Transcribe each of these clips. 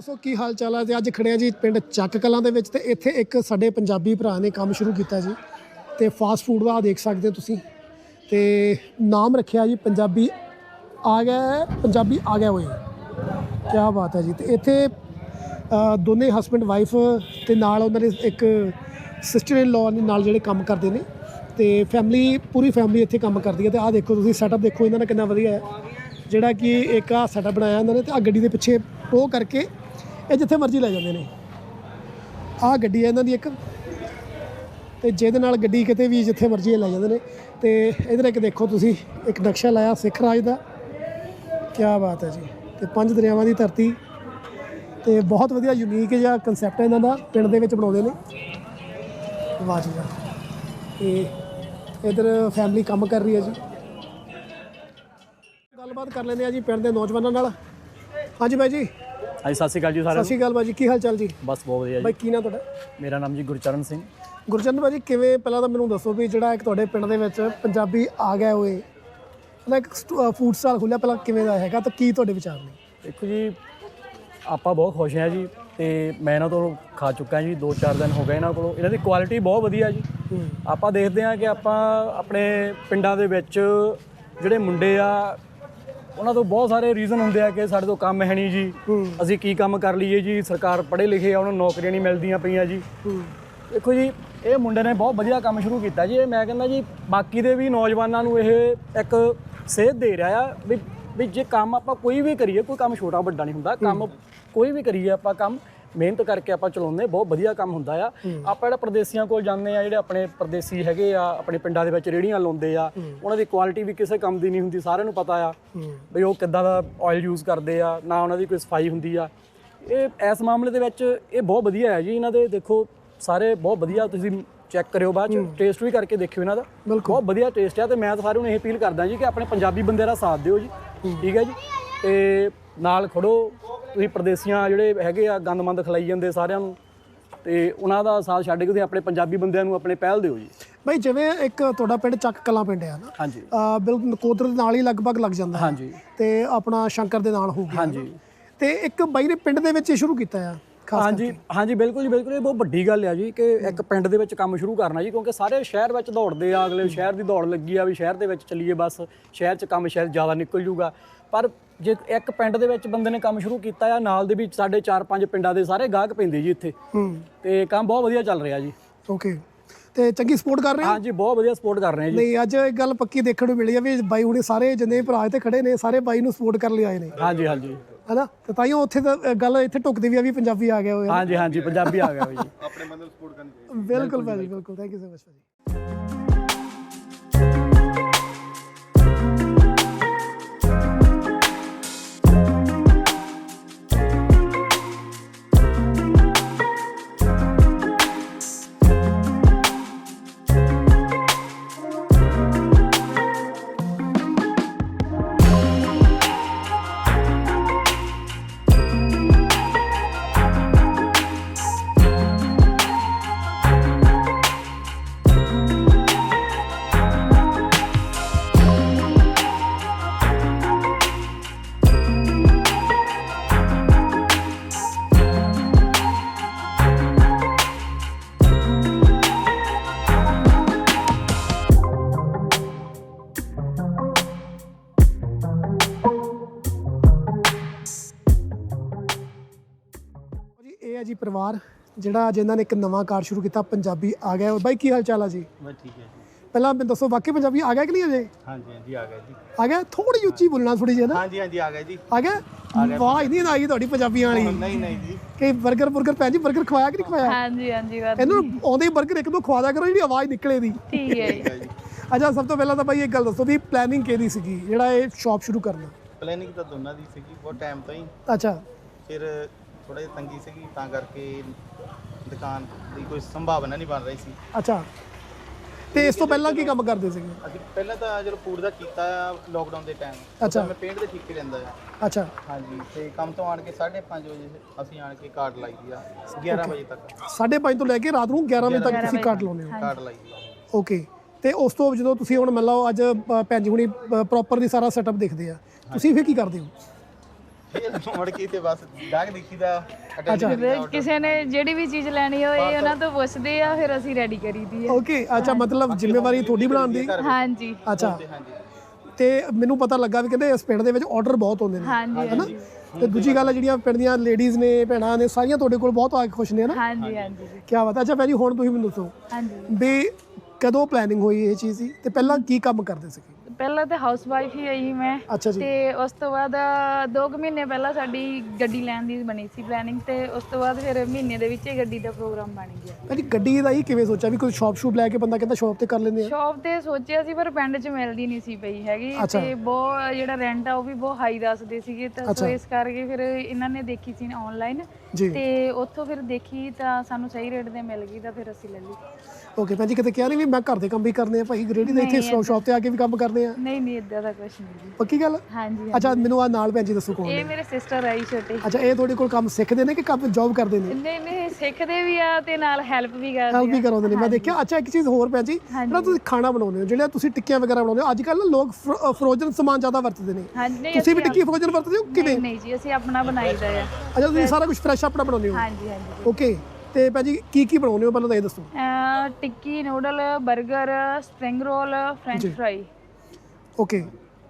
ਦੋਸਤੋ, ਕੀ ਹਾਲ ਚਾਲ ਹੈ ਤੇ ਅੱਜ ਖੜੇ ਜੀ ਪਿੰਡ ਚੱਕ ਕਲਾਂ ਦੇ ਵਿੱਚ ਤੇ ਇੱਥੇ ਇੱਕ ਸਾਡੇ ਪੰਜਾਬੀ ਭਰਾ ਨੇ ਕੰਮ ਸ਼ੁਰੂ ਕੀਤਾ ਜੀ। ਤੇ ਫਾਸਟ ਫੂਡ ਦਾ ਆਹ ਦੇਖ ਸਕਦੇ ਹੋ ਤੁਸੀਂ। ਤੇ ਨਾਮ ਰੱਖਿਆ ਜੀ, ਪੰਜਾਬੀ ਆ ਗਿਆ ਪੰਜਾਬੀ ਆ ਗਿਆ ਹੋਏ ਕੀ ਬਾਤ ਹੈ ਜੀ। ਤੇ ਇੱਥੇ ਦੋਨੇ ਹਸਬੰਡ ਵਾਈਫ ਤੇ ਨਾਲ ਉਹਨਾਂ ਦੇ ਇੱਕ ਸਿਸਟਰ ਇਨ ਲਾਅ ਨਾਲ ਜਿਹੜੇ ਕੰਮ ਕਰਦੇ ਨੇ। ਤੇ ਫੈਮਿਲੀ ਪੂਰੀ ਫੈਮਿਲੀ ਇੱਥੇ ਕੰਮ ਕਰਦੀ ਹੈ। ਤੇ ਆਹ ਦੇਖੋ ਤੁਸੀਂ ਸੈਟਅਪ ਦੇਖੋ ਇਹਨਾਂ ਦਾ ਕਿੰਨਾ ਵਧੀਆ ਹੈ। ਜਿਹੜਾ ਕਿ ਇੱਕ ਆ ਸੈਟਅਪ ਬਣਾਇਆ ਇਹਨਾਂ ਨੇ ਤੇ ਆ ਗੱਡੀ ਦੇ ਪਿੱਛੇ ਟੋ ਕਰਕੇ ਇਹ ਜਿੱਥੇ ਮਰਜ਼ੀ ਲੈ ਜਾਂਦੇ ਨੇ। ਆਹ ਗੱਡੀ ਹੈ ਇਹਨਾਂ ਦੀ ਇੱਕ। ਤੇ ਜਿਹਦੇ ਨਾਲ ਗੱਡੀ ਕਿਤੇ ਵੀ ਜਿੱਥੇ ਮਰਜ਼ੀ ਲੈ ਜਾਂਦੇ ਨੇ। ਤੇ ਇਧਰ ਇੱਕ ਦੇਖੋ ਤੁਸੀਂ, ਇੱਕ ਨਕਸ਼ਾ ਲਾਇਆ ਸਿੱਖ ਰਾਜ ਦਾ। ਕੀ ਬਾਤ ਹੈ ਜੀ। ਤੇ ਪੰਜ ਦਰਿਆਵਾਂ ਦੀ ਧਰਤੀ। ਤੇ ਬਹੁਤ ਵਧੀਆ ਯੂਨੀਕ ਜਿਹਾ ਕਨਸੈਪਟ ਹੈ ਇਹਨਾਂ ਦਾ, ਪਿੰਡ ਦੇ ਵਿੱਚ ਬਣਾਉਂਦੇ ਨੇ। ਵਾਹ ਜੀ ਵਾਹ। ਤੇ ਇਧਰ ਫੈਮਿਲੀ ਕੰਮ ਕਰ ਰਹੀ ਹੈ ਜੀ। ਗੱਲਬਾਤ ਕਰ ਲੈਂਦੇ ਆ ਜੀ ਪਿੰਡ ਦੇ ਨੌਜਵਾਨਾਂ ਨਾਲ। ਹਾਂਜੀ ਬਾਈ ਜੀ। ਹਾਂਜੀ ਸਤਿ ਸ਼੍ਰੀ ਅਕਾਲ ਜੀ ਸਾਰਿਆਂ ਸ਼੍ਰੀ ਅਕਾਲ ਬਾਈ ਜੀ ਕੀ ਹਾਲ ਚਾਲ ਜੀ? ਨੂੰ ਬਸ ਬਹੁਤ ਵਧੀਆ ਬਾਈ ਜੀ ਕੀ ਨਾਮ ਤੁਹਾਡਾ? ਮੇਰਾ ਨਾਮ ਜੀ ਗੁਰਚਰਨ ਸਿੰਘ। ਗੁਰਚਰਨ ਭਾਜੀ ਕਿਵੇਂ ਪਹਿਲਾਂ ਤਾਂ ਮੈਨੂੰ ਦੱਸੋ ਵੀ ਜਿਹੜਾ ਇੱਕ ਤੁਹਾਡੇ ਪਿੰਡ ਦੇ ਵਿੱਚ ਪੰਜਾਬੀ ਆ ਗਿਆ ਹੋਏ ਉਹਦਾ ਇੱਕ ਫੂਡ ਸਟਾਲ ਖੁੱਲਿਆ ਪਹਿਲਾਂ ਕਿਵੇਂ ਦਾ ਹੈਗਾ ਤਾਂ ਕੀ ਤੁਹਾਡੇ ਵਿਚਾਰ ਨੇ? ਦੇਖੋ ਜੀ ਆਪਾਂ ਬਹੁਤ ਖੁਸ਼ ਹਾਂ ਜੀ ਤੇ ਮੈਂ ਇਹਨਾਂ ਤੋਂ ਖਾ ਚੁੱਕਾ ਜੀ 2-4 ਦਿਨ ਹੋ ਗਏ ਇਹਨਾਂ ਕੋਲੋਂ। ਇਹਨਾਂ ਦੀ ਕੁਆਲਿਟੀ ਬਹੁਤ ਵਧੀਆ ਜੀ। ਆਪਾਂ ਦੇਖਦੇ ਹਾਂ ਕਿ ਆਪਾਂ ਆਪਣੇ ਪਿੰਡਾਂ ਦੇ ਵਿੱਚ ਜਿਹੜੇ ਮੁੰਡੇ ਆ ਉਹਨਾਂ ਤੋਂ ਬਹੁਤ ਸਾਰੇ ਰੀਜ਼ਨ ਹੁੰਦੇ ਆ ਕਿ ਸਾਡੇ ਤੋਂ ਕੰਮ ਹੈ ਨਹੀਂ ਜੀ। ਅਸੀਂ ਕੀ ਕੰਮ ਕਰ ਲਈਏ ਜੀ? ਸਰਕਾਰ ਪੜ੍ਹੇ ਲਿਖੇ ਆ ਉਹਨਾਂ ਨੂੰ ਨੌਕਰੀਆਂ ਨਹੀਂ ਮਿਲਦੀਆਂ ਪਈਆਂ ਜੀ। ਦੇਖੋ ਜੀ ਇਹ ਮੁੰਡੇ ਨੇ ਬਹੁਤ ਵਧੀਆ ਕੰਮ ਸ਼ੁਰੂ ਕੀਤਾ ਜੀ। ਇਹ ਮੈਂ ਕਹਿੰਦਾ ਜੀ ਬਾਕੀ ਦੇ ਵੀ ਨੌਜਵਾਨਾਂ ਨੂੰ ਇਹ ਇੱਕ ਸੇਧ ਦੇ ਰਿਹਾ ਆ ਵੀ ਵੀ ਜੇ ਕੰਮ ਆਪਾਂ ਕੋਈ ਵੀ ਕਰੀਏ ਕੋਈ ਕੰਮ ਛੋਟਾ ਵੱਡਾ ਨਹੀਂ ਹੁੰਦਾ। ਕੰਮ ਕੋਈ ਵੀ ਕਰੀਏ ਆਪਾਂ ਕੰਮ ਮਿਹਨਤ ਕਰਕੇ ਆਪਾਂ ਚਲਾਉਂਦੇ ਬਹੁਤ ਵਧੀਆ ਕੰਮ ਹੁੰਦਾ ਆ। ਆਪਾਂ ਜਿਹੜਾ ਪ੍ਰਦੇਸੀਆਂ ਕੋਲ ਜਾਂਦੇ ਆ ਜਿਹੜੇ ਆਪਣੇ ਪ੍ਰਦੇਸੀ ਹੈਗੇ ਆ ਆਪਣੇ ਪਿੰਡਾਂ ਦੇ ਵਿੱਚ ਰੇੜੀਆਂ ਲਾਉਂਦੇ ਆ ਉਹਨਾਂ ਦੀ ਕੁਆਲਿਟੀ ਵੀ ਕਿਸੇ ਕੰਮ ਦੀ ਨਹੀਂ ਹੁੰਦੀ ਸਾਰਿਆਂ ਨੂੰ ਪਤਾ ਆ ਵੀ ਉਹ ਕਿੱਦਾਂ ਦਾ ਆਇਲ ਯੂਜ਼ ਕਰਦੇ ਆ ਨਾ ਉਹਨਾਂ ਦੀ ਕੋਈ ਸਫ਼ਾਈ ਹੁੰਦੀ ਆ। ਇਹ ਇਸ ਮਾਮਲੇ ਦੇ ਵਿੱਚ ਇਹ ਬਹੁਤ ਵਧੀਆ ਹੈ ਜੀ ਇਹਨਾਂ ਦੇ ਦੇਖੋ ਸਾਰੇ ਬਹੁਤ ਵਧੀਆ ਤੁਸੀਂ ਚੈੱਕ ਕਰਿਓ ਬਾਅਦ ਚ ਟੇਸਟ ਵੀ ਕਰਕੇ ਦੇਖਿਓ ਇਹਨਾਂ ਦਾ। ਬਹੁਤ ਵਧੀਆ ਟੇਸਟ ਆ ਤੇ ਮੈਂ ਤਾਂ ਸਾਰਿਆਂ ਨੂੰ ਇਹ ਅਪੀਲ ਕਰਦਾ ਜੀ ਕਿ ਆਪਣੇ ਪੰਜਾਬੀ ਬੰਦੇ ਦਾ ਸਾਥ ਦਿਓ ਜੀ। ਠੀਕ ਹੈ ਜੀ? ਤੇ ਨਾਲ ਖੜੋ ਤੁਸੀਂ ਪ੍ਰਦੇਸੀਆਂ ਜਿਹੜੇ ਹੈਗੇ ਆ ਗੰਦਮੰਦ ਖਲਾਈ ਜਾਂਦੇ ਸਾਰਿਆਂ ਨੂੰ ਤੇ ਉਹਨਾਂ ਦਾ ਸਾਥ ਛੱਡ ਕੇ ਤੁਸੀਂ ਆਪਣੇ ਪੰਜਾਬੀ ਬੰਦਿਆਂ ਨੂੰ ਆਪਣੇ ਪਹਿਲ ਦਿਓ ਜੀ। ਬਾਈ ਜਿਵੇਂ ਇੱਕ ਤੁਹਾਡਾ ਪਿੰਡ ਚੱਕ ਕਲਾਂ ਪਿੰਡ ਹੈ ਨਾ ਹਾਂਜੀ। ਆ ਬਿਲਕੁਲ ਨਕੋਦਰ ਦੇ ਨਾਲ ਹੀ ਲਗਭਗ ਲੱਗ ਜਾਂਦਾ। ਹਾਂਜੀ। ਤੇ ਆਪਣਾ ਸ਼ੰਕਰ ਦੇ ਨਾਲ ਹੋ ਗਿਆ। ਹਾਂਜੀ। ਤੇ ਇੱਕ ਬਾਈ ਨੇ ਪਿੰਡ ਦੇ ਵਿੱਚ ਹੀ ਸ਼ੁਰੂ ਕੀਤਾ ਆ ਹਾਂਜੀ ਹਾਂਜੀ ਬਿਲਕੁਲ ਜੀ ਬਿਲਕੁਲ ਇਹ ਬਹੁਤ ਵੱਡੀ ਗੱਲ ਆ ਜੀ ਕਿ ਇੱਕ ਪਿੰਡ ਦੇ ਵਿੱਚ ਕੰਮ ਸ਼ੁਰੂ ਕਰਨਾ ਜੀ ਕਿਉਂਕਿ ਸਾਰੇ ਸ਼ਹਿਰ ਵਿੱਚ ਦੌੜਦੇ ਆ ਅਗਲੇ ਸ਼ਹਿਰ ਦੀ ਦੌੜ ਲੱਗੀ ਆ ਵੀ ਸ਼ਹਿਰ ਦੇ ਵਿੱਚ ਚੱਲੀਏ ਬਸ ਸ਼ਹਿਰ 'ਚ ਕੰਮ ਸ਼ਾਇਦ ਜ਼ਿਆਦਾ ਨਿਕਲ ਜੂਗਾ। ਪਰ ਜੇ ਇੱਕ ਪਿੰਡ ਦੇ ਵਿੱਚ ਬੰਦੇ ਨੇ ਕੰਮ ਸ਼ੁਰੂ ਕੀਤਾ ਆ ਨਾਲ ਦੇ ਵਿੱਚ ਸਾਡੇ 4-5 ਪਿੰਡਾਂ ਦੇ ਸਾਰੇ ਗਾਹਕ ਪੈਂਦੇ ਜੀ ਇੱਥੇ। ਹੂੰ। ਤੇ ਕੰਮ ਬਹੁਤ ਵਧੀਆ ਚੱਲ ਰਿਹਾ ਜੀ। ਓਕੇ ਤੇ ਚੰਗੀ ਸਪੋਰਟ ਕਰ ਰਹੇ ਹੋ? ਹਾਂਜੀ ਬਹੁਤ ਵਧੀਆ ਸਪੋਰਟ ਕਰ ਰਹੇ ਆ ਜੀ। ਨਹੀਂ ਅੱਜ ਇੱਕ ਗੱਲ ਪੱਕੀ ਦੇਖਣ ਨੂੰ ਮਿਲੀ ਆ ਵੀ ਬਾਈ ਹੁਣੇ ਸਾਰੇ ਜਿੰਨੇ ਭਰਾ ਇੱਥੇ ਖੜੇ ਨੇ ਸਾਰੇ ਬਾਈ ਨੂੰ ਸਪੋਰਟ ਕਰਨ ਲਈ ਆਏ ਨੇ। ਹਾਂਜੀ ਹਾਂਜੀ। ਹੈਨਾ? ਤੇ ਤਾਈਓ ਉੱਥੇ ਤਾਂ ਗੱਲ ਇੱਥੇ ਟੁਕਦੀ ਵੀ ਆ ਵੀ ਪੰਜਾਬੀ ਆ ਗਏ ਹੋਏ ਆ। ਹਾਂਜੀ ਹਾਂਜੀ ਪੰਜਾਬੀ ਆ ਗਿਆ ਜੀ। ਬਿਲਕੁਲ ਭਾਜੀ ਬਿਲਕੁਲ। ਥੈਂਕ ਯੂ ਸੋ ਮਚ ਭਾਜੀ। ਜੀ ਪਰਿਵਾਰ ਜਿਹੜਾ ਜਿਨ੍ਹਾਂ ਨੇ ਇੱਕ ਨਵਾਂ ਕਾਰ ਸ਼ੁਰੂ ਕੀਤਾ ਪੰਜਾਬੀ ਆ ਗਿਆ। ਬਾਈ ਕੀ ਹਾਲ ਚਾਲ ਆ ਜੀ? ਬਸ ਠੀਕ ਹੈ ਜੀ। ਪਹਿਲਾਂ ਮੈਨੂੰ ਦੱਸੋ ਵਾਕਈ ਪੰਜਾਬੀ ਆ ਗਿਆ ਕਿ ਨਹੀਂ ਅਜੇ? ਹਾਂਜੀ ਹਾਂਜੀ ਆ ਗਿਆ ਜੀ। ਆ ਗਿਆ? ਥੋੜੀ ਉੱਚੀ ਬੋਲਣਾ ਥੋੜੀ ਜਿਹੀ ਹਾਂਜੀ ਹਾਂਜੀ ਆ ਗਿਆ ਜੀ। ਆ ਗਿਆ? ਵਾਹ ਨਹੀਂ ਆਈ ਤੁਹਾਡੀ ਪੰਜਾਬੀਆਂ ਵਾਲੀ। ਨਹੀਂ ਨਹੀਂ ਜੀ। ਕਿ 버ਗਰ 버ਗਰ ਭੈਣ ਜੀ 버ਗਰ ਖਵਾਇਆ ਕਿ ਨਹੀਂ ਖਵਾਇਆ? ਹਾਂਜੀ ਹਾਂਜੀ ਇਹਨੂੰ ਆਉਂਦੇ ਹੀ 버ਗਰ ਇੱਕ ਦੋ ਖਵਾਦਾ ਕਰੋ ਜਿਹੜੀ ਆਵਾਜ਼ ਨਿਕਲੇ ਦੀ। ਠੀਕ ਹੈ ਜੀ। ਅੱਛਾ ਸਭ ਤੋਂ ਪਹਿਲਾਂ ਤਾਂ ਭਾਈ ਇਹ ਗੱਲ ਦੱਸੋ ਵੀ ਪਲੈਨਿੰਗ ਕਿਹਦੀ ਸੀਗੀ? ਜਿਹੜਾ ਇਹ ਸ਼ਾਪ ਸ਼ੁਰੂ ਕਰਨਾ। ਪਲੈਨਿੰਗ ਤਾਂ ਦੋਨਾਂ ਦੀ ਸੀਗੀ ਬਹੁਤ ਟਾਈਮ ਤੋਂ ਹੀ। ਅੱਛਾ। ਫਿਰ ਥੋੜਾ ਜਿਹਾ ਤੰਗੀ ਸੀਗੀ ਤਾਂ ਕਰਕੇ ਦੁਕਾਨ ਦੀ ਕੋਈ ਸੰਭਾਵਨਾ ਨਹੀਂ ਬਣ ਰਹੀ ਸੀ। ਅੱਛਾ। ਤੇ ਇਸ ਤੋਂ ਪਹਿਲਾਂ ਕੀ ਕੰਮ ਕਰਦੇ ਸੀਗੇ? ਅਸੀਂ ਪਹਿਲਾਂ ਤਾਂ ਜਦੋਂ ਫੂਡ ਦਾ ਕੀਤਾ ਲੋਕਡਾਊਨ ਦੇ ਟਾਈਮ ਅੱਛਾ। ਮੈਂ ਪੇਂਟ ਦੇ ਠੇਕੇ ਲੈਂਦਾ ਆ। ਅੱਛਾ। ਹਾਂਜੀ ਤੇ ਕੰਮ ਤੋਂ ਆਣ ਕੇ 5:30 ਵਜੇ ਅਸੀਂ ਆਣ ਕੇ ਕਾਰਡ ਲਾਈ ਦੀ ਆ 11 ਵਜੇ ਤੱਕ। 5:30 ਤੋਂ ਲੈ ਕੇ ਰਾਤ ਨੂੰ 11 ਵਜੇ ਤੱਕ ਤੁਸੀਂ ਕੱਟ ਲਾਉਂਦੇ ਹੋ? ਕਾਰਡ ਲਾਈ ਦੀ ਆ। ਓਕੇ ਤੇ ਉਸ ਤੋਂ ਜਦੋਂ ਤੁਸੀਂ ਹੁਣ ਮੰਨ ਲਓ ਅੱਜ ਅ, ਭੈਣ ਜੀ ਹੁਣੀ ਪ੍ਰੋਪਰਲੀ ਸਾਰਾ ਸੈਟਅਪ ਦੇਖਦੇ ਆ ਤੁਸੀਂ ਫਿਰ ਕੀ ਕਰਦੇ ਹੋ? ਫਿਰ ਮੁੜ ਕੇ ਤੇ ਬਸ ਗਾਹਕ ਦੇਖੀ ਦਾ ਅੱਛਾ। ਅਟੈਂਡ ਕਿਸੇ ਨੇ ਜਿਹੜੀ ਵੀ ਚੀਜ਼ ਲੈਣੀ ਹੋਏ ਉਹਨਾਂ ਤੋਂ ਪੁੱਛਦੇ ਆ ਫਿਰ ਅਸੀਂ ਰੈਡੀ ਕਰੀਦੀ ਹੈ ਓਕੇ ਅੱਛਾ ਮਤਲਬ ਜ਼ਿੰਮੇਵਾਰੀ ਤੁਹਾਡੀ ਬਣਾਉਣ ਦੀ? ਹਾਂਜੀ। ਅੱਛਾ। ਹਾਂਜੀ ਤੇ ਮੈਨੂੰ ਪਤਾ ਲੱਗਾ ਵੀ ਕਹਿੰਦੇ ਇਸ ਪਿੰਡ ਦੇ ਵਿੱਚ ਆਰਡਰ ਬਹੁਤ ਹੁੰਦੇ ਨੇ ਹਾਂਜੀ ਹੈਨਾ ਤੇ ਦੂਜੀ ਗੱਲ ਹੈ ਜਿਹੜੀਆਂ ਪਿੰਡ ਦੀਆਂ ਲੇਡੀਜ਼ ਨੇ ਭੈਣਾਂ ਨੇ ਸਾਰੀਆਂ ਤੁਹਾਡੇ ਕੋਲ ਬਹੁਤ ਆ ਕੇ ਖੁਸ਼ ਨੇ ਨਾ? ਹਾਂਜੀ ਹਾਂਜੀ। ਕੀ ਬਾਤ ਹੈ ਅੱਛਾ ਭੈਣ ਜੀ ਹੁਣ ਤੁਸੀਂ ਮੈਨੂੰ ਦੱਸੋ ਹਾਂਜੀ। ਵੀ ਕਦੋਂ ਪਲੈਨਿੰਗ ਹੋਈ ਇਹ ਚੀਜ਼ ਦੀ? ਤੇ ਪਹਿਲਾਂ ਕੀ ਕੰਮ ਕਰਦੇ ਸੀਗੇ? ਪਹਿਲਾਂ ਤਾਂ ਹਾਊਸ ਵਾਈਫ ਹੀ ਆਈ ਮੈਂ ਅੱਛਾ ਜੀ। ਤੇ ਉਸ ਤੋਂ ਬਾਅਦ 2 ਮਹੀਨੇ ਪਹਿਲਾਂ ਸਾਡੀ ਗੱਡੀ ਲੈਣ ਦੀ ਬਣੀ ਸੀ ਪਲੈਨਿੰਗ ਤੇ ਉਸ ਤੋਂ ਬਾਅਦ ਫਿਰ ਮਹੀਨੇ ਦੇ ਵਿੱਚ ਹੀ ਗੱਡੀ ਦਾ ਪ੍ਰੋਗਰਾਮ ਬਣ ਗਿਆ। ਭੈਣ ਜੀ ਗੱਡੀ ਦਾ ਹੀ ਕਿਵੇਂ ਸੋਚਿਆ ਵੀ ਕੋਈ ਸ਼ਾਪ ਸ਼ੂਪ ਲੈ ਕੇ ਬੰਦਾ ਕਹਿੰਦਾ ਸ਼ਾਪ ਤੇ ਕਰ ਲੈਂਦੇ ਆ? ਸ਼ਾਪ ਤੇ ਸੋਚਿਆ ਸੀ ਪਰ ਪਿੰਡ 'ਚ ਮਿਲਦੀ ਨਹੀਂ ਸੀ ਪਈ ਹੈਗੀ ਅੱਛਾ। ਤੇ ਬਹੁਤ ਜਿਹੜਾ ਰੈਂਟ ਆ ਉਹ ਵੀ ਬਹੁਤ ਹਾਈ ਦੱਸਦੇ ਸੀਗੇ ਤਾਂ ਸੋ। ਇਸ ਕਰਕੇ ਫਿਰ ਇਹਨਾਂ ਨੇ ਦੇਖੀ ਸੀ ਆਨਲਾਈਨ ਜੀ। ਤੇ ਉੱਥੋਂ ਫਿਰ ਦੇਖੀ ਤਾਂ ਸਾਨੂੰ ਸਹੀ ਰੇਟ ਦੇ ਮਿਲ ਗਈ ਤਾਂ ਫਿਰ ਅਸੀਂ ਲੈ ਲਈ। ਓਕੇ ਭੈਣ ਜੀ ਕਿਤੇ ਕਿਹਾ ਨਹੀਂ ਵੀ ਮੈਂ ਘਰ ਦੇ ਕੰਮ ਵੀ ਕਰਨੇ ਆ ਭਾਈ ਰੇੜੀ ਦੇ ਇੱਥੇ ਸ਼ਾਪ ਤੇ ਆ ਕੇ ਵੀ ਕੰਮ ਕਰਨੇ ਆ? ਨਹੀਂ ਨਹੀਂ ਇਦਾਂ ਦਾ ਕੁਝ ਨਹੀਂ ਜੀ। ਪੱਕੀ ਗੱਲ? ਹਾਂਜੀ ਅੱਛਾ ਮੈਨੂੰ ਆ ਨਾਲ ਭੈਣ ਜੀ ਦੱਸੋ ਕੌਣ ਇਹ ਮੇਰੇ ਸਿਸਟਰ ਆਈ ਛੋਟੇ। ਅੱਛਾ ਇਹ ਤੁਹਾਡੇ ਕੋਲ ਕੰਮ ਸਿੱਖਦੇ ਨੇ ਕਿ ਕੰਮ ਜੌਬ ਕਰਦੇ ਨੇ? ਨਹੀਂ ਨਹੀਂ ਸਿੱਖਦੇ ਵੀ ਆ ਤੇ ਨਾਲ ਹੈਲਪ ਵੀ ਕਰਦੇ ਹੈਲਪ ਵੀ ਕਰਾਉਂਦੇ ਨੇ। ਮੈਂ ਦੇਖਿਆ ਅੱਛਾ ਇੱਕ ਚੀਜ਼ ਹੋਰ ਭੈਣ ਜੀ ਜਿਹੜਾ ਤੁਸੀਂ ਖਾਣਾ ਬਣਾਉਂਦੇ ਹੋ ਜਿਹੜਾ ਤੁਸੀਂ ਟਿੱਕੀਆਂ ਵਗੈਰਾ ਬਣਾਉਂਦੇ ਹੋ ਅੱਜ ਕੱਲ੍ਹ ਨਾ ਲੋਕ ਫਰੋਜ਼ਨ ਸਮਾਨ ਜ਼ਿਆਦਾ ਵਰਤਦੇ ਨੇ। ਤੁਸੀਂ ਵੀ ਟਿੱਕੀ ਫਰੋਜ਼ਨ ਵਰਤਦੇ ਹੋ ਕਿਵੇਂ ਨਹੀਂ ਜੀ ਅਸੀਂ ਆਪਣਾ ਬਣਾਈਦਾ ਆ। ਅੱਛਾ ਤੁਸੀਂ ਸਾਰਾ ਕੁਝ ਫਰੈਸ਼ ਆਪਣਾ ਬਣਾਉਂਦੇ ਹੋ? ਹਾਂਜੀ ਹਾਂਜੀ ਓਕੇ ਤੇ ਭੈਣ ਜੀ ਕੀ ਕੀ ਬਣਾਉਂਦੇ ਹੋ? ਪਹਿਲਾਂ ਤਾਂ ਇਹ ਦੱਸੋ। Tikki noodle 버ਗਰ spring roll french fry. Okay.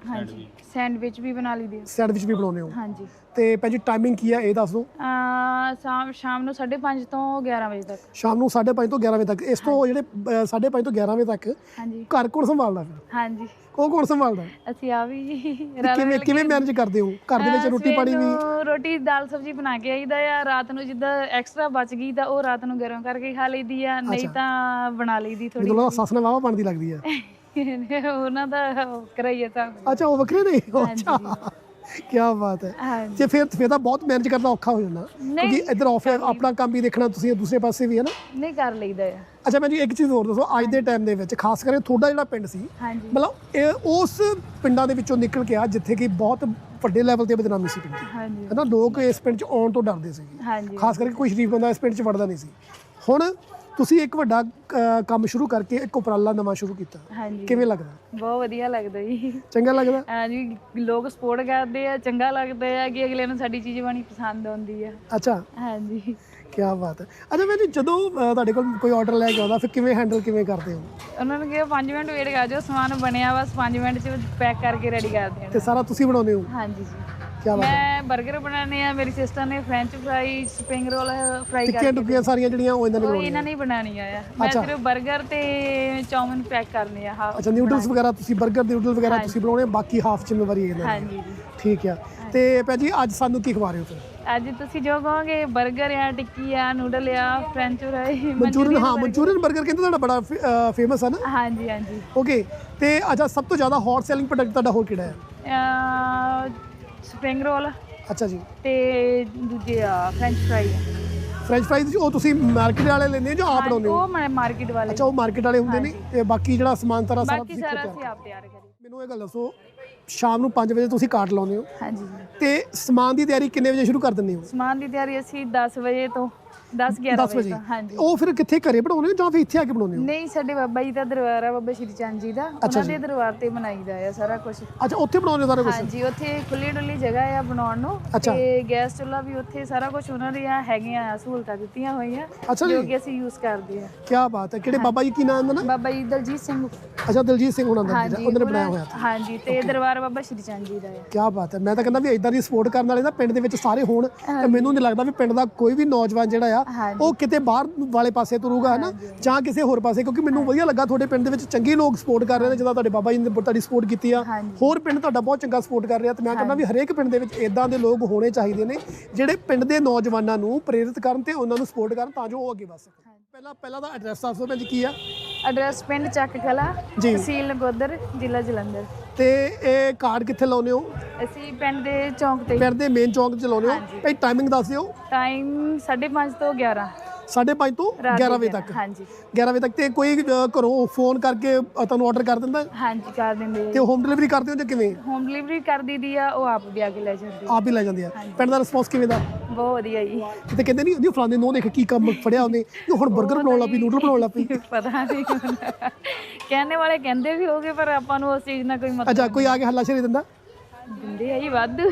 ਹਾਂਜੀ। ਸੈਂਡਵਿਚ ਵੀ ਬਣਾ ਲਈਦੇ ਆ। ਸੈਂਡਵਿਚ ਵੀ ਬਣਾਉਂਦੇ ਹੋ? ਹਾਂਜੀ। ਤੇ ਭੈਣ ਜੀ ਟਾਈਮਿੰਗ ਕੀ ਹੈ ਇਹ ਦੱਸ ਦਿਓ। ਅਹ ਸ਼ਾਮ ਸ਼ਾਮ ਨੂੰ 5:30 ਤੋਂ 11 ਵਜੇ ਤੱਕ। ਸ਼ਾਮ ਨੂੰ 5:30 ਤੋਂ 11 ਵਜੇ ਤੱਕ। ਇਸ ਤੋਂ ਜਿਹੜੇ 5:30 ਤੋਂ 11 ਵਜੇ ਤੱਕ ਹਾਂਜੀ। ਘਰ ਕੌਣ ਸੰਭਾਲਦਾ ਫਿਰ? ਹਾਂਜੀ। ਕੌਣ ਕੌਣ ਸੰਭਾਲਦਾ? ਅਸੀਂ ਆ ਵੀ ਰਲ ਕਿਵੇਂ ਮਿਲ ਕਿਵੇਂ ਮੈਨੇਜ ਕਰਦੇ ਹੋ? ਘਰ ਦੇ ਵਿੱਚ ਅਹ ਰੋਟੀ ਸਵੇਰ ਪਾਣੀ ਵੀ? ਨੂੰ ਰੋਟੀ ਦਾਲ ਸਬਜ਼ੀ ਬਣਾ ਕੇ ਆਈਦਾ ਆ। ਰਾਤ ਨੂੰ ਜਿੱਦਾਂ ਐਕਸਟਰਾ ਬਚ ਗਈ ਤਾਂ ਉਹ ਰਾਤ ਨੂੰ ਗਰਮ ਕਰਕੇ ਖਾ ਲਈਦੀ ਆ। ਨਹੀਂ ਤਾਂ ਬਣਾ ਲਈਦੀ ਥੋੜੀ ਮੈਨੂੰ ਲੱਗਦਾ ਸੱਸ ਨੇ ਵਾਵਾ ਬਣਦੀ ਲੱਗਦੀ ਹੈ ਉਹਨਾਂ ਦਾ ਕਰਾਈਏ ਤਾਂ। ਅੱਛਾ ਉਹ ਵੱਖਰੇ ਨੇ? ਅੱਛਾ। ਕੀ ਬਾਤ ਹੈ। ਹਾਂਜੀ। ਤੇ ਫਿਰ ਫਿਰ ਤਾਂ ਬਹੁਤ ਮੈਨੇਜ ਕਰਨਾ ਔਖਾ ਹੋ ਜਾਂਦਾ। ਨਹੀਂ ਕਿਉਂਕਿ ਇੱਧਰ ਆਫ ਆਪਣਾ ਕੰਮ ਵੀ ਦੇਖਣਾ ਤੁਸੀਂ ਦੂਸਰੇ ਪਾਸੇ ਵੀ ਹੈ ਨਾ। ਨਹੀਂ ਕਰ ਲਈਦਾ ਆ ਅੱਛਾ ਮੈਂ ਜੀ ਇੱਕ ਚੀਜ਼ ਹੋਰ ਦੱਸੋ। ਅੱਜ ਦੇ ਟਾਈਮ ਦੇ ਵਿੱਚ ਖਾਸ ਕਰਕੇ ਤੁਹਾਡਾ ਜਿਹੜਾ ਪਿੰਡ ਸੀ ਹਾਂਜੀ। ਮਤਲਬ ਇਹ ਉਸ ਪਿੰਡਾਂ ਦੇ ਵਿੱਚੋਂ ਨਿਕਲ ਕੇ ਆ ਜਿੱਥੇ ਕਿ ਬਹੁਤ ਵੱਡੇ ਲੈਵਲ ਤੇ ਬਦਨਾਮੀ ਸੀ ਪਿੰਡ ਦੀ। ਹਾਂਜੀ। ਹੈ ਨਾ ਲੋਕ ਇਸ ਪਿੰਡ 'ਚ ਆਉਣ ਤੋਂ ਡਰਦੇ ਸੀ ਹਾਂਜੀ। ਖਾਸ ਕਰਕੇ ਕੋਈ ਸ਼ਰੀਫ ਬੰਦਾ ਇਸ ਪਿੰਡ 'ਚ ਵੜਦਾ ਨਹੀਂ ਸੀ। ਹੁਣ ਤੁਸੀਂ ਇੱਕ ਵੱਡਾ ਅ, ਕੰਮ ਸ਼ੁਰੂ ਕਰਕੇ ਇੱਕ ਉਪਰਾਲਾ ਨਵਾਂ ਸ਼ੁਰੂ ਕੀਤਾ। ਹਾਂਜੀ। ਕਿਵੇਂ ਲੱਗਦਾ? ਬਹੁਤ ਵਧੀਆ ਲੱਗਦਾ ਜੀ। ਚੰਗਾ ਲੱਗਦਾ? ਹਾਂਜੀ ਲੋਕ ਸਪੋਰਟ ਕਰਦੇ ਆ ਚੰਗਾ ਲੱਗਦਾ ਆ ਕਿ ਅਗਲੇ ਨੂੰ ਸਾਡੀ ਚੀਜ਼ ਬਣੀ ਪਸੰਦ ਆਉਂਦੀ ਆ। ਅੱਛਾ। ਹਾਂਜੀ। ਕੀ ਬਾਤ ਹੈ। ਅੱਛਾ ਮੈਂ ਜਦੋਂ ਅ, ਤੁਹਾਡੇ ਕੋਲ ਕੋਈ ਆਰਡਰ ਲੈ ਕੇ ਆਉਂਦਾ ਫਿਰ ਕਿਵੇਂ ਹੈਂਡਲ ਕਿਵੇਂ ਕਰਦੇ ਹੋ? ਉਹਨਾਂ ਨੂੰ ਕਿਹਾ 5 ਮਿੰਟ ਵੇਟ ਕਰ ਜਾਓ ਸਮਾਨ ਬਣਿਆ ਬਸ 5 ਮਿੰਟ ਚ ਪੈਕ ਕਰਕੇ ਰੈਡੀ ਕਰ ਦੇਣਾ। ਤੇ ਸਾਰਾ ਤੁਸੀਂ ਬਣਾਉਂਦੇ ਹੋ? ਹਾਂਜੀ ਜੀ। ਕਿਆ ਬਾਤ ਮੈਂ 버ਗਰ ਬਣਾਣੇ ਆ ਮੇਰੀ ਸਿਸਟਰ ਨੇ french fry spring roll fry ਟਿੱਕੀਆਂ ਕਰਕੇ ਟੁੱਕੀਆਂ ਸਾਰੀਆਂ ਜਿਹੜੀਆਂ ਉਹ ਇਹਨਾਂ ਨੇ ਉਹ ਇਹਨਾਂ ਨੇ ਬਣਾਣੀ ਆ। ਮੈਂ ਸਿਰਫ 버ਗਰ ਤੇ ਚਾਉਮਿਨ ਪੈਕ ਕਰਨੇ ਆ ਹਾਂ ਅੱਛਾ ਨਿਊਡਲਸ ਵਗੈਰਾ ਤੁਸੀਂ 버ਗਰ ਦੇ ਨੂਡਲ ਵਗੈਰਾ ਤੁਸੀਂ ਬਣਾਉਣੇ ਬਾਕੀ ਹਾਫ ਜ਼ਿੰਮੇਵਾਰੀ ਇਹਨਾਂ ਦੀ। ਹਾਂਜੀ। ਜੀ ਠੀਕ ਆ। ਤੇ ਭੈਣ ਜੀ ਅੱਜ ਸਾਨੂੰ ਕੀ ਖਵਾ ਰਹੇ ਹੋ ਤੁਸੀਂ ਅੱਜ ਤੁਸੀਂ ਜੋ ਕਹੋਗੇ 버ਗਰ ਆ ਟਿੱਕੀ ਆ ਨੂਡਲ ਆ ਫ੍ਰੈਂਚ ਫਰਾਈ ਮਨਚੂਰੀਅਨ ਹਾਂ ਮਨਚੂਰੀਅਨ 버ਗਰ ਕਹਿੰਦੇ ਤੁਹਾਡਾ ਬੜਾ ਫੇਮਸ ਹੈ ਨਾ? ਹਾਂਜੀ ਹਾਂਜੀ। ਓਕੇ ਤੇ ਅੱਛਾ ਸਭ ਤੋਂ ਜ਼ਿਆਦਾ ਹੌਟ ਸੈਲਿੰਗ ਪ੍ਰੋਡਕਟ ਤੁਹਾਡਾ ਹੋਰ ਕਿਹੜਾ ਹੈ? ਅਹ ਸਪਰਿੰਗ ਰੋਲ। ਅੱਛਾ ਜੀ। ਤੇ ਦੂਜੇ ਆ ਫ੍ਰੈਂਚ ਫਰਾਈ ਆ। ਫ੍ਰੈਂਚ ਫ੍ਰਾਈਜ਼ ਉਹ ਤੁਸੀਂ ਮਾਰਕੀਟ ਵਾਲੇ ਲੈਂਦੇ ਹੋ ਜਾਂ ਆਪ ਬਣਾਉਂਦੇ ਹੋ? ਉਹ ਮੈਂ ਮਾਰਕੀਟ ਵਾਲੇ। ਅੱਛਾ ਉਹ ਮਾਰਕੀਟ ਵਾਲੇ ਹੁੰਦੇ ਨੇ। ਤੇ ਬਾਕੀ ਜਿਹੜਾ ਸਮਾਨ ਸਾਰਾ ਸਾਰਾ ਬਾਕੀ ਤੁਸੀਂ ਸਾਰਾ ਅਸੀਂ ਆਪ ਤਿਆਰ ਕਰੀ ਮੈਨੂੰ ਇਹ ਗੱਲ ਦੱਸੋ ਸ਼ਾਮ ਨੂੰ 5 ਵਜੇ ਤੁਸੀਂ ਕਾਟ ਲਾਉਂਦੇ ਹੋ? ਹਾਂਜੀ। ਤੇ ਸਮਾਨ ਦੀ ਤਿਆਰੀ ਕਿੰਨੇ ਵਜੇ ਸ਼ੁਰੂ ਕਰ ਦਿੰਦੇ ਹੋ? ਸਮਾਨ ਦੀ ਤਿਆਰੀ ਅਸੀਂ 10 ਵਜੇ ਤੋਂ 10 11 10 ਵਜੇ ਵਜੇ। ਤੋਂ ਹਾਂਜੀ। ਉਹ ਫਿਰ ਕਿੱਥੇ ਘਰੇ ਬਣਾਉਂਦੇ ਹੋ ਜਾਂ ਫਿਰ ਇੱਥੇ ਆ ਕੇ ਬਣਾਉਂਦੇ ਹੋ? ਨਹੀਂ ਸਾਡੇ ਬਾਬਾ ਜੀ ਦਾ ਦਰਬਾਰ ਆ ਬਾਬਾ ਸ਼੍ਰੀ ਚੰਦ ਜੀ ਦਾ। ਉਹਨਾਂ ਦੇ ਦਰਬਾਰ ਤੇ ਬਣਾਈਦਾ ਆ ਸਾਰਾ ਕੁਝ ਅੱਛਾ ਉੱਥੇ ਬਣਾਉਂਦੇ ਹੋ ਸਾਰਾ ਕੁਝ ਹਾਂਜੀ ਉੱਥੇ ਖੁੱਲੀ ਡੁੱਲੀ ਜਗ੍ਹਾ ਆ ਬਣਾਉਣ ਨੂੰ। ਤੇ ਗੈਸ ਚੁੱਲ੍ਹਾ ਵੀ ਉੱਥੇ ਸਾਰਾ ਕੁਝ ਉਹਨਾਂ ਦੀਆਂ ਹੈਗੀਆਂ ਆ, ਸਹੂਲਤਾਂ ਦਿੱਤੀਆਂ ਹੋਈਆਂ ਜੋ ਕਿ ਅਸੀਂ ਯੂਜ਼ ਕਰਦੇ ਆ। ਕੀ ਬਾਤ ਹੈ। ਕਿਹੜੇ ਬਾਬਾ ਜੀ ਕੀ ਨਾਮ ਹੈ ਨਾ ਬਾਬਾ ਜੀ ਦਲਜੀਤ ਸਿੰਘ। ਅੱਛਾ ਦਲਜੀਤ ਸਿੰਘ ਉਹਨਾਂ ਦਾ ਉਹਨਾਂ ਨੇ ਬਣਾਇਆ ਹੋਇਆ ਹਾਂਜੀ ਤੇ ਦਰਬਾਰ ਬਾਬਾ ਸ਼੍ਰੀ ਚੰਦ ਜੀ ਦਾ ਆ। ਕੀ ਬਾਤ ਹੈ। ਮੈਂ ਤਾਂ ਕਹਿੰਦਾ ਵੀ ਇਦਾਂ ਦੀ ਸਪੋਰਟ ਕਰਨ ਵਾਲੇ ਨਾ ਪਿੰਡ ਦੇ ਵਿੱਚ ਸਾਰੇ ਹੋਣ ਤੇ ਮੈਨੂੰ ਨਹੀਂ ਲੱਗਦਾ ਵੀ ਪਿੰਡ ਦਾ ਕੋਈ ਵੀ ਨੌਜਵਾਨ ਜਿਹੜਾ ਆ। ਉਹ ਕਿਤੇ ਬਾਹਰ ਵਾਲੇ ਪਾਸੇ ਤੁਰੂਗਾ ਹਨਾ? ਜਾਂ ਕਿਸੇ ਹੋਰ ਪਾਸੇ ਕਿਉਂਕਿ ਮੈਨੂੰ ਵਧੀਆ ਲੱਗਾ ਤੁਹਾਡੇ ਪਿੰਡ ਦੇ ਵਿੱਚ ਚੰਗੇ ਲੋਕ ਸਪੋਰਟ ਕਰ ਰਹੇ ਨੇ ਜਿੱਦਾਂ ਤੁਹਾਡੇ ਬਾਬਾ ਜੀ ਨੇ ਤੁਹਾਡੀ ਸਪੋਰਟ ਕੀਤੀ ਆ। ਹੋਰ ਪਿੰਡ ਤੁਹਾਡਾ ਬਹੁਤ ਚੰਗਾ ਸਪੋਰਟ ਕਰ ਰਿਹਾ ਤੇ ਮੈਂ ਕਹਿੰਦਾ ਵੀ ਹਰੇਕ ਪਿੰਡ ਦੇ ਵਿੱਚ ਇਦਾਂ ਦੇ ਲੋਕ ਹੋਣੇ ਚਾਹੀਦੇ ਨੇ ਜਿਹੜੇ ਪਿੰਡ ਦੇ ਨੌਜਵਾਨਾਂ ਨੂੰ ਪ੍ਰੇਰਿਤ ਕਰਨ ਤੇ ਉਹਨਾਂ ਨੂੰ ਸਪੋਰਟ ਕਰਨ ਤਾਂ ਜੋ ਉਹ ਅੱਗੇ ਵਧ ਸਕਣ। ਪਹਿਲਾਂ ਪਹਿਲਾਂ ਦਾ ਐਡਰੈਸ ਦੱਸੋ ਭੈਣ ਜੀ ਕੀ ਆ? ਐਡਰੈਸ ਪਿੰਡ ਚੱਕ ਕਲਾ। ਤਹਿਸੀਲ ਨਗੋਦਰ ਜ਼ਿਲ੍ਹਾ ਜਲੰਧਰ। ਤੇ ਇਹ ਕਾਰਡ ਕਿੱਥੇ ਲਾਉਨੇ ਹੋ? ਅਸੀਂ ਪਿੰਡ ਦੇ ਚੌਂਕ ਤੇ ਪਿੰਡ ਦੇ ਮੇਨ ਚੌਂਕ 'ਚ ਲਾਉਨੇ ਹੋ। ਭਾਈ ਟਾਈਮਿੰਗ ਦੱਸ ਦਿਓ। ਟਾਈਮ 5:30 ਤੋਂ 11 5:30 ਤੋਂ ਰਾਤ 11 ਦੇ ਵਜੇ ਤੱਕ। ਹਾਂਜੀ। 11 ਵਜੇ ਤੱਕ ਤੇ ਕੋਈ ਘਰੋਂ ਫੋਨ ਕਰਕੇ ਤੁਹਾਨੂੰ ਆਰਡਰ ਕਰ ਦਿੰਦਾ? ਹਾਂਜੀ ਕਰ ਦਿੰਦੇ ਤੇ ਹੋਮ ਡਿਲੀਵਰੀ ਕਰਦੇ ਹੋ ਜਾਂ ਕਿਵੇਂ? ਹੋਮ ਡਿਲੀਵਰੀ ਕਰ ਦੀਦੀ ਆ ਉਹ ਆਪ ਵੀ ਆ ਕੇ ਲੈ ਜਾਂਦੇ ਆਪ ਹੀ ਲੈ ਜਾਂਦੇ ਆ। ਪਿੰਡ ਦਾ ਰਿਸਪੌਂਸ ਕਿਵੇਂ ਦਾ? ਬਹੁਤ ਵਧੀਆ ਜੀ। ਕਿਤੇ ਕਹਿੰਦੇ ਨਹੀਂ ਉਹਦੀ ਫਲਾਣੇ ਨੂੰ ਦੇਖ ਕੀ ਕੰਮ ਫੜਿਆ ਉਹਨੇ। ਇਹ ਹੁਣ 버ਗਰ ਬਣਾਉਣ ਲੱਗ ਪਈ ਨੂਡਲ ਬਣਾਉਣ ਲੱਗ ਪਈ। ਪਤਾ ਨਹੀਂ ਕਹਿਣੇ ਵਾਲੇ ਕਹਿੰਦੇ ਵੀ ਹੋਗੇ ਪਰ ਆਪਾਂ ਨੂੰ ਉਸ ਚੀਜ਼ ਨਾਲ ਕੋਈ ਮਤਲਬ ਅੱਛਾ ਕੋਈ ਆ ਕੇ ਹੱਲਾ ਸ਼ੇਰੀ ਦਿੰਦਾ? ਦਿੰਦੇ ਆ ਜੀ ਵਾਧੂ।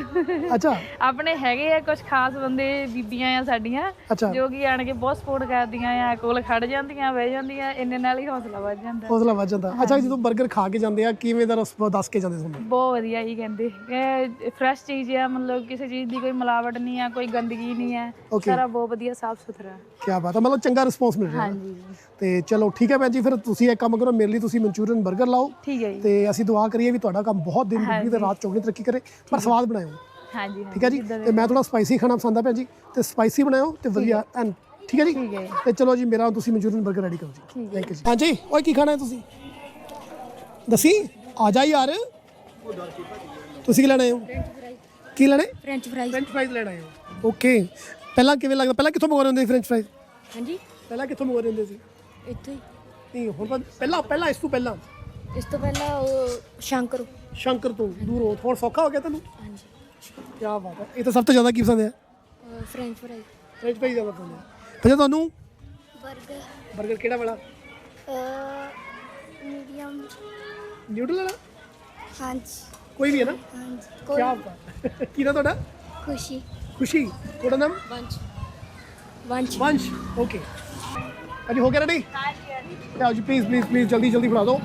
ਅੱਛਾ। ਆਪਣੇ ਹੈਗੇ ਆ ਕੁਝ ਖਾਸ ਬੰਦੇ ਬੀਬੀਆਂ ਆ ਸਾਡੀਆਂ ਅੱਛਾ। ਜੋ ਕਿ ਆਣ ਕੇ ਬਹੁਤ ਸਪੋਰਟ ਕਰਦੀਆਂ ਆ ਕੋਲ ਖੜ ਜਾਂਦੀਆਂ ਬਹਿ ਜਾਂਦੀਆਂ ਇੰਨੇ ਨਾਲ ਹੀ ਹੌਸਲਾ ਵੱਧ ਜਾਂਦਾ। ਹੌਸਲਾ ਵੱਧ ਜਾਂਦਾ। ਅੱਛਾ ਜਦੋਂ 버ਗਰ ਖਾ ਕੇ ਜਾਂਦੇ ਆ ਕਿਵੇਂ ਦਾ ਰਸਪਾ ਦੱਸ ਕੇ ਜਾਂਦੇ ਤੁਹਾਨੂੰ? ਬਹੁਤ ਵਧੀਆ ਹੀ ਕਹਿੰਦੇ। ਇਹ ਫਰੈਸ਼ ਚੀਜ਼ ਆ ਮਤਲਬ ਕਿਸੇ ਚੀਜ਼ ਦੀ ਕੋਈ ਮਿਲਾਵਟ ਨਹੀਂ ਆ ਕੋਈ ਗੰਦਗੀ ਨਹੀਂ ਆ। Okay. ਸਾਰਾ ਬਹੁਤ ਵਧੀਆ ਸਾਫ਼ ਸੁਥਰਾ। ਕੀ ਬਾਤ ਹੈ ਮਤਲਬ ਚੰਗਾ ਰਿਸਪੌਂਸ ਮਿਲ ਰਿਹਾ। ਹਾਂਜੀ। ਤੇ ਚਲੋ ਠੀਕ ਹੈ ਭੈਣ ਜੀ ਫਿਰ ਤੁਸੀਂ ਇੱਕ ਕੰਮ ਕਰੋ ਮੇਰੇ ਲਈ ਤੁਸੀਂ ਮਨਚੂਰੀਅਨ 버ਗਰ ਲਾਓ। ਠੀਕ ਹੈ ਜੀ। ਤੇ ਅਸੀਂ ਦੁਆ ਕਰੀਏ ਵੀ ਤੁਹਾਡਾ ਕੰਮ ਬਹੁਤ ਦਿਨ ਦੁੱਗਣੀ ਤੇ ਰਾਤ ਚੌਗਣੀ ਤਰੱਕੀ ਕਰੇ ਪਰ ਸਵਾਦ ਬਣਾਇਓ। ਹਾਂਜੀ ਠੀਕ ਹੈ ਜੀ? ਤੇ ਮੈਂ ਥੋੜਾ ਸਪਾਈਸੀ ਖਾਣਾ ਪਸੰਦ ਆ ਭੈਣ ਜੀ ਤੇ ਸਪਾਈਸੀ ਬਣਾਇਓ ਤੇ ਵਧੀਆ ਐਨ ਠੀਕ ਹੈ ਜੀ। ਤੇ ਚਲੋ ਜੀ ਮੇਰਾ ਤੁਸੀਂ ਮਨਚੂਰੀਅਨ 버ਗਰ ਰੈਡੀ ਕਰੋ ਜੀ। ਥੈਂਕ ਯੂ ਜੀ। ਹਾਂਜੀ ਓਏ ਕੀ ਖਾਣਾ ਹੈ ਤੁਸੀਂ? ਦੱਸੀ ਆ ਜਾ ਯਾਰ। ਤੁਸੀਂ ਕੀ ਲੈਣਾ ਹੈ? ਕੀ ਲੈਣਾ? ਹੈ ਫ੍ਰੈਂਚ ਫ੍ਰਾਈਜ਼ ਫ੍ਰੈਂਚ ਫ੍ਰਾਈਜ਼ ਲੈਣਾ ਹੈ। ਓਕੇ ਪਹਿਲਾਂ ਕਿਵੇਂ ਲੱਗਦਾ? ਪਹਿਲਾਂ ਕਿੱਥੋਂ ਮੰਗਵਾਉਂਦੇ ਹੁੰਦੇ ਫ੍ਰੈਂਚ ਫ੍ਰਾਈਜ਼ ਹਾਂਜੀ। ਪਹਿਲਾਂ ਕਿੱਥੋਂ ਮੰਗਵਾਉਂਦੇ ਹੁੰਦੇ ਸੀ? ਇੱਥੇ ਹੀ। ਨਹੀਂ ਹੁਣ ਪਹਿਲਾਂ ਪਹਿਲਾਂ ਇਸ ਤੋਂ ਪਹਿਲਾਂ। ਇਸ ਤੋਂ ਪਹਿਲਾਂ ਉਹ ਸ਼ੰਕਰ। ਸ਼ੰਕਰ ਤੋਂ ਦੂਰੋਂ ਹੁਣ ਸੌਖਾ ਹੋ ਗਿਆ ਤੈਨੂੰ? ਹਾਂਜੀ। ਕੀ ਬਾਤ ਹੈ। ਇਹ ਤਾਂ ਸਭ ਤੋਂ ਜ਼ਿਆਦਾ ਕੀ ਪਸੰਦ ਹੈ? ਫ੍ਰੈਂਚ ਫ੍ਰਾਈਜ਼ ਫ੍ਰੈਂਚ ਫ੍ਰਾਈਜ਼ ਜ਼ਿਆਦਾ ਪਸੰਦ ਹੈ। ਅੱਛਾ ਤੁਹਾਨੂੰ? 버ਗਰ 버ਗਰ ਕਿਹੜਾ ਵਾਲਾ? ਮੀਡੀਅਮ ਨਿਊਡਲ ਵਾਲਾ? ਹਾਂਜੀ। ਕੋਈ ਵੀ ਹੈ ਨਾ? ਹਾਂਜੀ ਕੀ ਕੋਈ ਬਾਤ ਕੀ ਨਾ ਤੁਹਾਡਾ? ਖੁਸ਼ੀ। ਖੁਸ਼ੀ। ਤੁਹਾਡਾ ਨਾਮ? ਵੰਸ਼। ਵੰਸ਼। ਵੰਸ਼। ਓਕੇ ਅਜੀ ਹੋ ਗਿਆ ਰੈਡੀ ਆਓ ਜੀ ਪਲੀਜ਼ ਪਲੀਜ਼ ਪਲੀਜ਼ ਜਲਦੀ ਜਲਦੀ ਫੜਾ ਦਿਓ।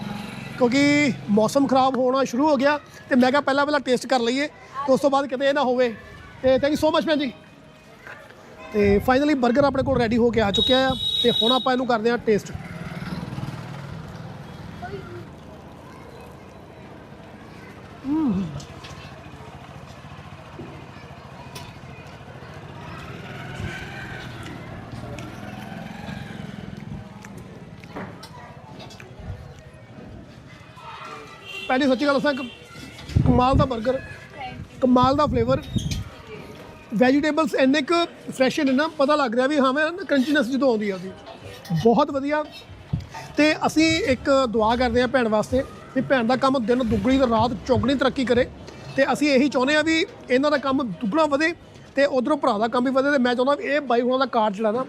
ਕਿਉਂਕਿ ਮੌਸਮ ਖਰਾਬ ਹੋਣਾ ਸ਼ੁਰੂ ਹੋ ਗਿਆ ਤੇ ਮੈਂ ਕਿਹਾ ਪਹਿਲਾਂ ਪਹਿਲਾਂ ਟੇਸਟ ਕਰ ਲਈਏ ਤੇ ਉਸ ਤੋਂ ਬਾਅਦ ਕਿਤੇ ਇਹ ਨਾ ਹੋਵੇ। ਤੇ ਥੈਂਕ ਯੂ ਸੋ ਮਚ ਭੈਣ ਜੀ। ਤੇ ਫਾਈਨਲੀ 버ਗਰ ਆਪਣੇ ਕੋਲ ਰੈਡੀ ਹੋ ਕੇ ਆ ਚੁੱਕਿਆ ਆ ਤੇ ਹੁਣ ਆਪਾਂ ਇਹਨੂੰ ਕਰਦੇ ਆ ਟੇਸਟ ਪਹਿਲੀ ਸੱਚੀ ਗੱਲ ਦੱਸਾਂ ਇੱਕ ਕਮਾਲ ਦਾ 버ਗਰ ਕਮਾਲ ਦਾ ਫਲੇਵਰ ਵੈਜੀਟੇਬਲਸ ਇੰਨੇ ਕੁ ਫਰੈਸ਼ ਨੇ ਨਾ, ਪਤਾ ਲੱਗ ਰਿਹਾ ਵੀ ਹਾਂ ਮੈਂ ਕਰੰਚੀਨੈਸ ਜਦੋਂ ਆਉਂਦੀ ਆ ਉਹਦੀ। ਬਹੁਤ ਵਧੀਆ। ਤੇ ਅਸੀਂ ਇੱਕ ਦੁਆ ਕਰਦੇ ਆ ਭੈਣ ਵਾਸਤੇ ਵੀ ਭੈਣ ਦਾ ਕੰਮ ਦਿਨ ਦੁੱਗਣੀ ਤੇ ਰਾਤ ਚੌਗਣੀ ਤਰੱਕੀ ਕਰੇ। ਤੇ ਅਸੀਂ ਇਹੀ ਚਾਹੁੰਦੇ ਆ ਵੀ ਇਹਨਾਂ ਦਾ ਕੰਮ ਦੁੱਗਣਾ ਵਧੇ ਤੇ ਉਧਰੋਂ ਭਰਾ ਦਾ ਕੰਮ ਵੀ ਵਧੇ। ਤੇ ਮੈਂ ਚਾਹੁੰਦਾ ਵੀ ਇਹ ਬਾਈ ਹੋਣਾ ਦਾ ਕਾਰਡ ਜਿਹੜਾ ਨਾ,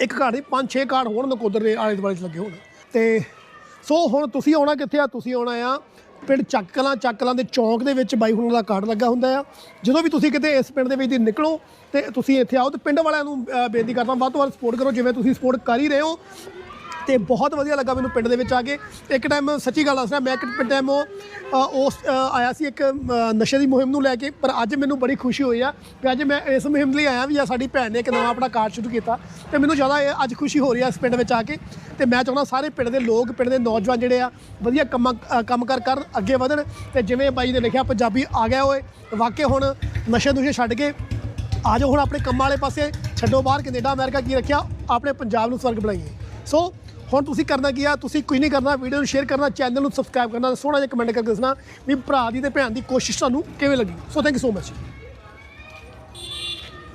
ਇੱਕ ਕਾਰਡ ਨਹੀਂ ਪੰਜ ਛੇ ਕਾਰਡ ਹੋਣ ਨਕੋਦਰ ਦੇ ਆਲੇ ਦੁਆਲੇ 'ਚ ਲੱਗੇ ਹੋਣ। ਤੇ ਸੋ ਹੁਣ ਤੁਸੀਂ ਆਉਣਾ ਕਿੱਥੇ ਆ? ਤੁਸੀਂ ਆਉਣਾ ਆ ਪਿੰਡ ਚੱਕਲਾਂ ਕਲਾਂ ਦੇ ਚੌਂਕ ਦੇ ਵਿੱਚ ਬਾਈ ਹੁਣਾਂ ਦਾ ਕਾਰਡ ਲੱਗਾ ਹੁੰਦਾ ਆ। ਜਦੋਂ ਵੀ ਤੁਸੀਂ ਕਿਤੇ ਇਸ ਪਿੰਡ ਦੇ ਵਿੱਚ ਦੀ ਨਿਕਲੋ ਤੇ ਤੁਸੀਂ ਇੱਥੇ ਆਓ ਤੇ ਪਿੰਡ ਵਾਲਿਆਂ ਨੂੰ ਬੇਨਤੀ ਕਰਦਾ ਵੱਧ ਤੋਂ ਵੱਧ ਸਪੋਰਟ ਕਰੋ। ਜਿਵੇਂ ਤੁਸੀਂ ਸਪੋਰਟ ਕਰ ਹੀ ਰਹੇ ਹੋ ਤੇ ਬਹੁਤ ਵਧੀਆ ਲੱਗਾ ਮੈਨੂੰ ਪਿੰਡ ਦੇ ਵਿੱਚ ਆ ਕੇ। ਇੱਕ ਟਾਈਮ ਸੱਚੀ ਗੱਲ ਦੱਸਣਾ ਮੈਂ ਇੱਕ ਟਾਈਮ ਉਹ ਉਸ ਆਇਆ ਸੀ ਇੱਕ ਨਸ਼ੇ ਦੀ ਮੁਹਿੰਮ ਨੂੰ ਲੈ ਕੇ, ਪਰ ਅੱਜ ਮੈਨੂੰ ਬੜੀ ਖੁਸ਼ੀ ਹੋਈ ਆ ਕਿ ਅੱਜ ਮੈਂ ਇਸ ਮੁਹਿੰਮ ਲਈ ਆਇਆ ਵੀ ਆ, ਸਾਡੀ ਭੈਣ ਨੇ ਇੱਕ ਨਵਾਂ ਆਪਣਾ ਕਾਰਡ ਸ਼ੁਰੂ ਕੀਤਾ ਤੇ ਮੈਨੂੰ ਜ਼ਿਆਦਾ ਅੱਜ ਖੁਸ਼ੀ ਹੋ ਰਹੀ ਆ ਇਸ ਪਿੰਡ ਵਿੱਚ ਆ ਕੇ। ਤੇ ਮੈਂ ਚਾਹੁੰਦਾ ਸਾਰੇ ਪਿੰਡ ਦੇ ਲੋਕ, ਪਿੰਡ ਦੇ ਨੌਜਵਾਨ ਜਿਹੜੇ ਆ, ਵਧੀਆ ਕੰਮਾਂ ਕੰਮ ਕਰ ਕਰ, ਅੱਗੇ ਵਧਣ। ਤੇ ਜਿਵੇਂ ਬਾਈ ਨੇ ਲਿਖਿਆ, ਪੰਜਾਬੀ ਆ ਗਿਆ ਓਏ। ਵਾਕਿਆ ਹੁਣ ਨਸ਼ੇ ਦੁਸ਼ੇ ਛੱਡ ਕੇ ਆ ਜਾਓ, ਹੁਣ ਆਪਣੇ ਕੰਮਾਂ ਵਾਲੇ ਪਾਸੇ ਛੱਡੋ ਬਾਹਰ, ਕੈਨੇਡਾ, ਅਮਰੀਕਾ ਕੀ ਰੱਖਿਆ? ਆਪਣੇ ਪੰਜਾਬ ਨੂੰ ਸਵਰਗ ਬਣਾਈਏ। ਸੋ ਹੁਣ ਤੁਸੀਂ ਕਰਨਾ ਕੀ ਆ, ਤੁਸੀਂ ਕੁਝ ਨਹੀਂ ਕਰਨਾ, ਵੀਡੀਓ ਨੂੰ ਸ਼ੇਅਰ ਕਰਨਾ ਚੈਨਲ ਨੂੰ ਸਬਸਕ੍ਰਾਈਬ ਕਰਨਾ ਸੋਹਣਾ ਜਿਹਾ ਕਮੈਂਟ ਕਰਕੇ ਦੱਸਣਾ ਵੀ ਭਰਾ ਦੀ ਤੇ ਭੈਣ ਦੀ ਕੋਸ਼ਿਸ਼ ਤੁਹਾਨੂੰ ਕਿਵੇਂ ਲੱਗੀ। So thank you so much